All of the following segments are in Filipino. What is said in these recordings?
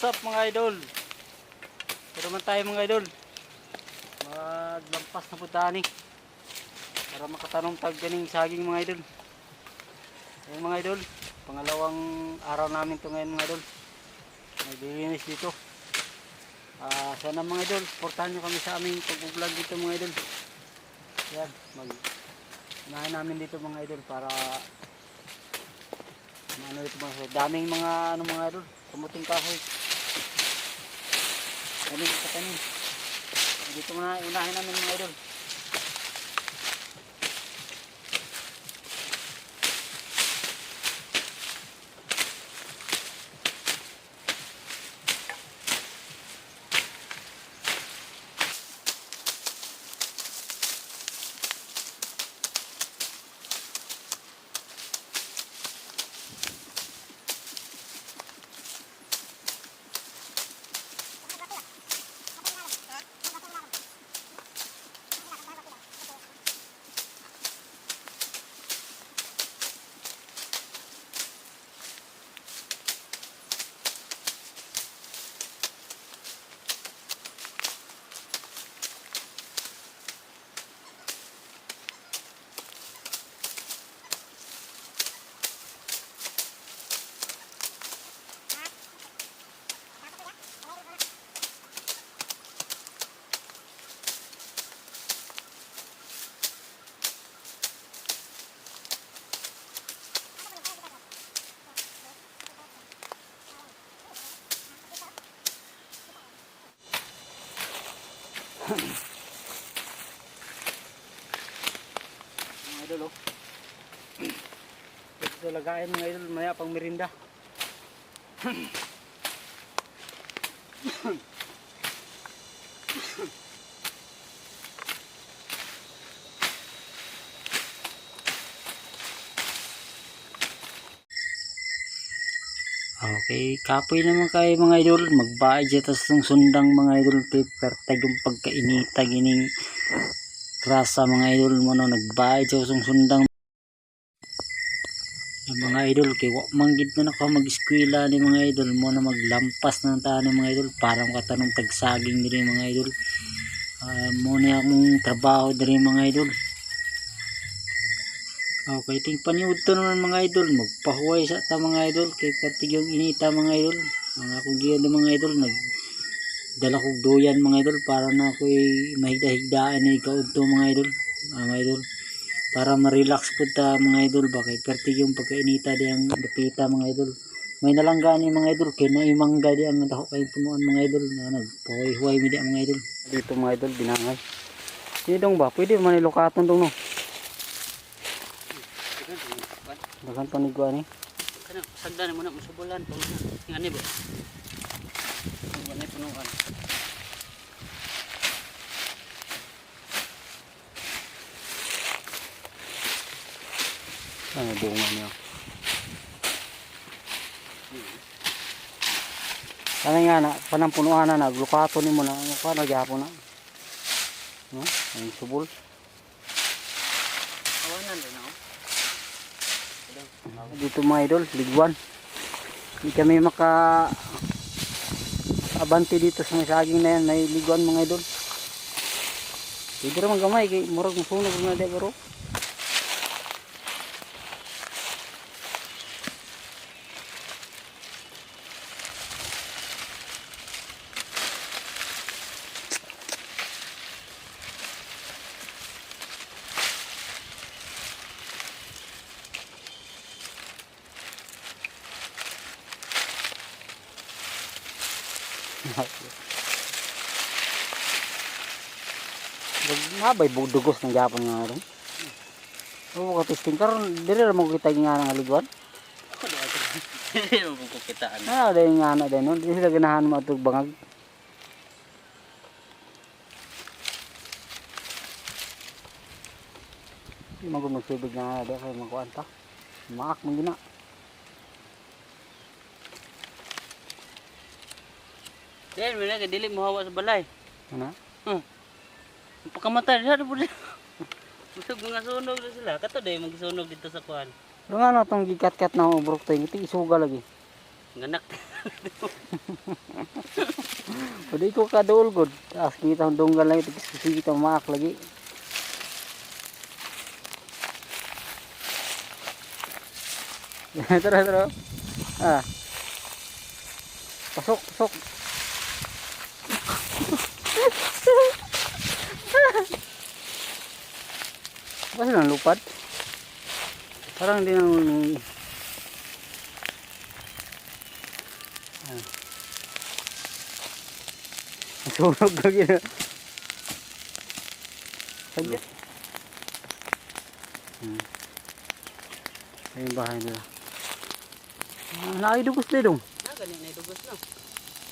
What's up mga idol? Pero man tayo mga idol. Maglampas na po tani. Para makatanong tag ganing saging mga idol. Ayun mga idol. Pangalawang araw namin to ngayon mga idol. Naglilinis dito. Ah, sana mga idol, portahan nyo kami sa aming pag-vlog dito mga idol. Yan, mag unahin namin dito mga idol para ano ito mga daming mga ano mga idol, kumuting kahoy. Ano sa kanin. Dito muna unahin namin mga idol. Mga idol oh. Ito lagayan mga idol, maya pang merinda. Okay, kapoy naman kayo mga idol. Magbayad siya tas ng sundang mga idol. Tag yung pagkainita gining rasa mga idol mo no. Nagbayad siya sa sundang mga idol kay wa manggid na naka mag-eskwela ni mga idol mo na maglampas ng tanan mga idol para makatanong tagsaging diri mga idol. Ah, mo na akong trabaho diri mga idol. Okay, ting paniud to naman mga idol, magpahuway sa ta mga idol, kay katig yung inita mga idol. Ang akong giyan mga idol, nag dala duyan mga idol para na ako'y mahigda-higdaan ni ikaw to mga idol. Ah, mga idol. Para ma-relax po ta mga idol ba kay pertig yung pagkainita di ang dapita mga idol. May nalangga ni mga idol kay naimangga di ang dako kay punuan mga idol na nagpahuway-huway mi di ang mga idol. Dito mga idol binangay. Di dong ba? Pwede man ilokaton dong no. Dagan panigwa ni. Kana sagdan mo na musubulan pag ngani ba. Ngani punuan. Ano bunga niya? Ano nga na, panampunuan na, naglukato ni mo na, ano ka, nagyapo na. No? Ang subol. Awanan din ako. Dito mga idol, ligwan. Hindi kami maka abante dito sa saging na yan, may ligwan mga idol. Hindi naman gamay, murag sunog na di bro. Mabay budugos ng Japon nga ron. Oo, ka testing karon dire ra mo kita nga nga ligwan. Hindi mo ko kitaan. Ah, dahil nga na din, no? Di sila ganahan mo itong bangag. Magsibig nga na dahil kayo magkuhan ta. Maak mo gina. Then mo na dili mo hawa sa balay. Ano? Pagkamatay sa po. Busog mga sunog na sila. Kato day magsunog dito sa kuan. Pero nga na itong gikat-kat na ubrok tayo, ito isuga lagi. Nganak. Pwede ko kadool gud. As kita ang dunggan lang ito kasi kita maak lagi. tara tara. Ah. Pasok, pasok. Kasi nang lupad. Parang hindi nang Sunog lagi na. Sabi. Hmm. Ayun bahay nila. Ah, nakidugos na dong. No.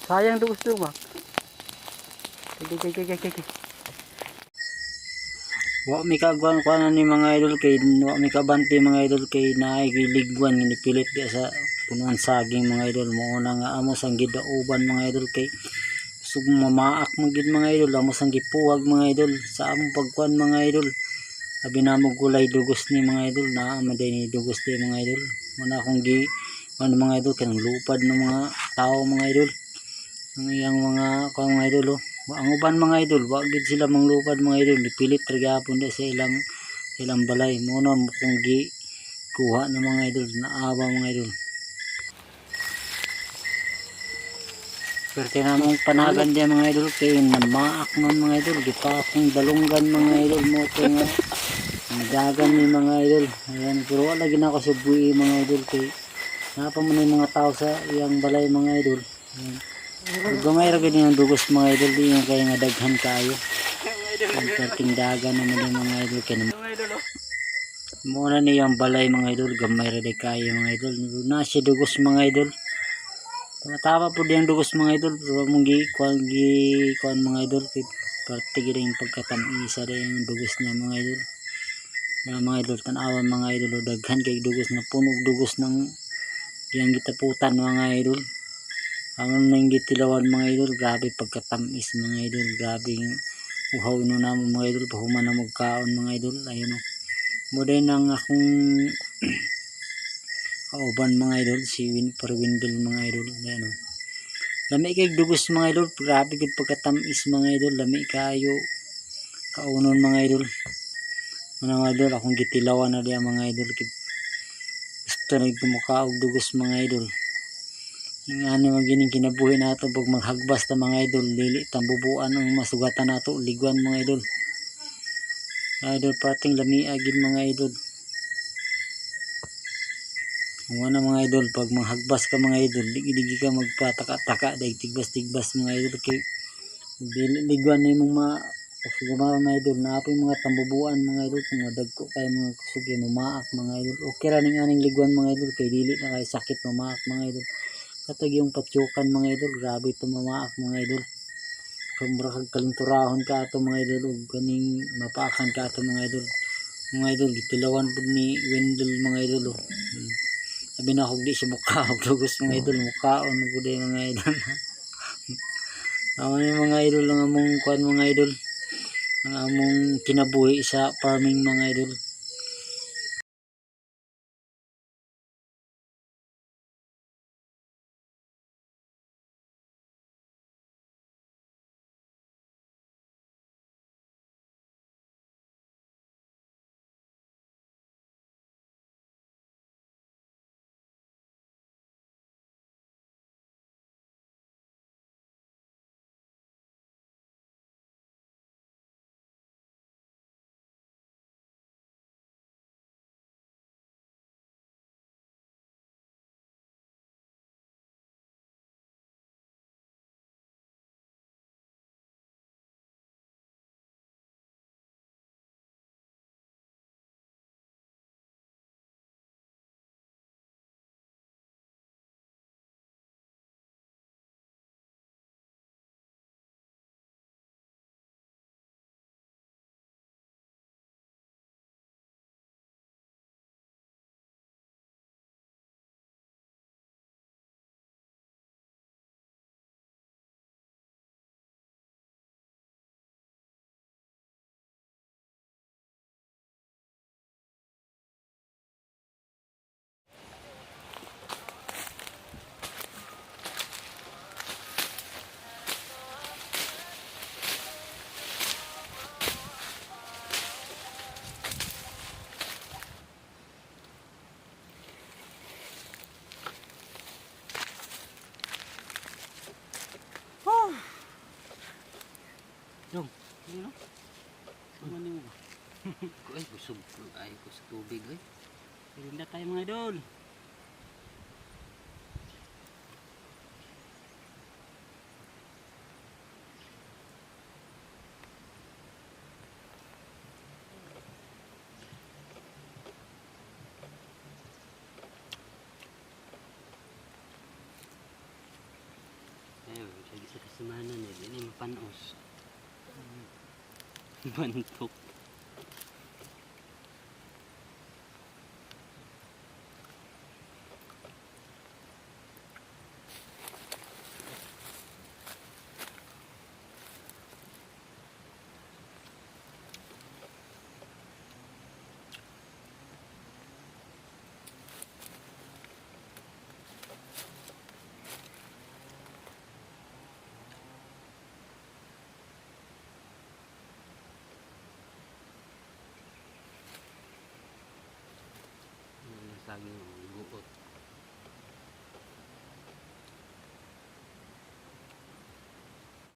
Sayang dugos dong ba? Kay kay kay kay kay. Wa mi kagwan na ni mga idol kay wa mi kabante mga idol kay naay giligwan ni pilit di sa punuan saging mga idol. Mo na nga amo sang gidauban mga idol kay sug mamaak magid mga idol amo sang gipuwag mga idol. Sa among pagkuan mga idol abi na mo gulay dugos ni mga idol na amo day ni dugos di mga idol. Muna akong gi ano mga idol kanang lupad ng mga tao mga idol. Ang iyang mga kuan mga idol oh ang uban mga idol wa gid sila manglupad mga idol dipilit ra gyapon sa ilang ilang balay mo na gi kuha ng mga idol na awa mga idol Swerte na mong panagan diyan mga idol kay namaak man mga idol di pa akong dalunggan mga idol mo ito nga dagan ni mga idol ayan pero wala gina mga idol kay napa mo mga tao sa iyang balay mga idol ayan Gamay ra gid yung dugos mga idol di yung kaya nga daghan kayo. Ang perting dagan naman yung mga idol kay naman. Mga idol oh. Muna niya ang balay mga idol, gamay di kayo mga idol. Na siya dugos mga idol. Tama po diyang dugos mga idol, pero mong gi kuan gi kuan mga idol parte yung pagkatamisa rin yung dugos niya mga idol. Mga mga idol tanawan mga idol daghan kay dugos na punog dugos ng diyang gitaputan mga idol. Ang nang gitilawan mga idol, grabe pagkatamis mga idol, grabe yung uhaw no na mga idol, pahuman na magkaon mga idol, ayun o. Mo din ang akong kauban mga idol, si Win Parwindel mga idol, ayun o. Lami kay dugos mga idol, grabe gid pagkatamis mga idol, lami kayo kaunon mga idol. Mga idol, akong gitilawan na diya mga idol, gusto na gumukaog dugos mga idol. Yung ano magining kinabuhi nato pag maghagbas ta mga idol. Dili tambubuan ang masugatan nato liguan mga idol. Idol pating lami agin mga idol. Ang na mga idol pag maghagbas ka mga idol digi digi ka magpataka-taka dahil tigbas-tigbas mga idol. Kay dili liguan na yung mga Siguro mga idol na po yung mga tambubuan mga idol. Kung madagko kayo mga kusugi mamaak mga idol. Okay ra ning aning liguan mga idol kay dili na kay sakit mamaak mga idol katag yung patsukan mga idol. Grabe ito mamaak mga idol. Kumbra kag ka ato mga idol. Ug kaning mapaakan ka ato mga idol. Mga idol gitilawan pud ni Wendell mga idol oh. Hmm. sabi na kog di siya mukha og dugos mga idol mukhaon pud mga idol. Amo yung mga idol ang among kuan mga idol. Ang among kinabuhi sa farming mga idol Yun no? Ano mo ba? Ko ay busog ay ko sa tubig ay. Pirinda tayo mga idol. Ayun, sa sa kasamanan eh, dili mapanos. Bantok. Nasagi yung guot.